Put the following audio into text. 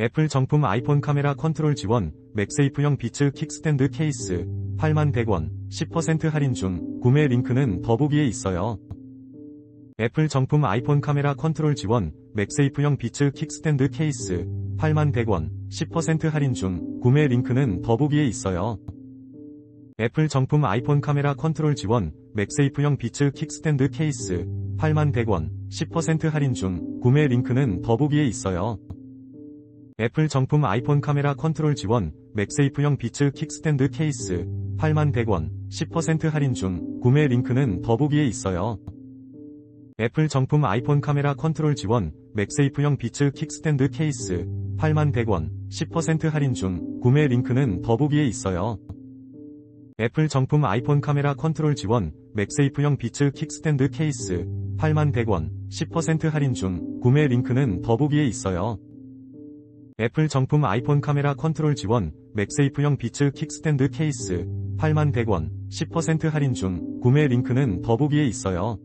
애플 정품 아이폰 카메라 컨트롤 지원, 맥세이프형 비츠 킥스탠드 케이스, 8100원, 10% 할인 중, 구매 링크는 더보기에 있어요. 애플 정품 아이폰 카메라 컨트롤 지원, 맥세이프형 비츠 킥스탠드 케이스, 8100원, 10% 할인 중, 구매 링크는 더보기에 있어요. 애플 정품 아이폰 카메라 컨트롤 지원, 맥세이프형 비츠 킥스탠드 케이스, 8100원, 10% 할인 중, 구매 링크는 더보기에 있어요. 애플 정품 아이폰 카메라 컨트롤 지원, 맥세이프형 비츠 킥스탠드 케이스, 8100원, 10% 할인 중, 구매 링크는 더보기에 있어요. 애플 정품 아이폰 카메라 컨트롤 지원, 맥세이프형 비츠 킥스탠드 케이스, 8100원, 10% 할인 중, 구매 링크는 더보기에 있어요. 애플 정품 아이폰 카메라 컨트롤 지원, 맥세이프형 비츠 킥스탠드 케이스, 8100원, 10% 할인 중, 구매 링크는 더보기에 있어요. 애플 정품 아이폰 카메라 컨트롤 지원, 맥세이프형 비츠 킥스탠드 케이스, 8100원, 10% 할인 중, 구매 링크는 더보기에 있어요.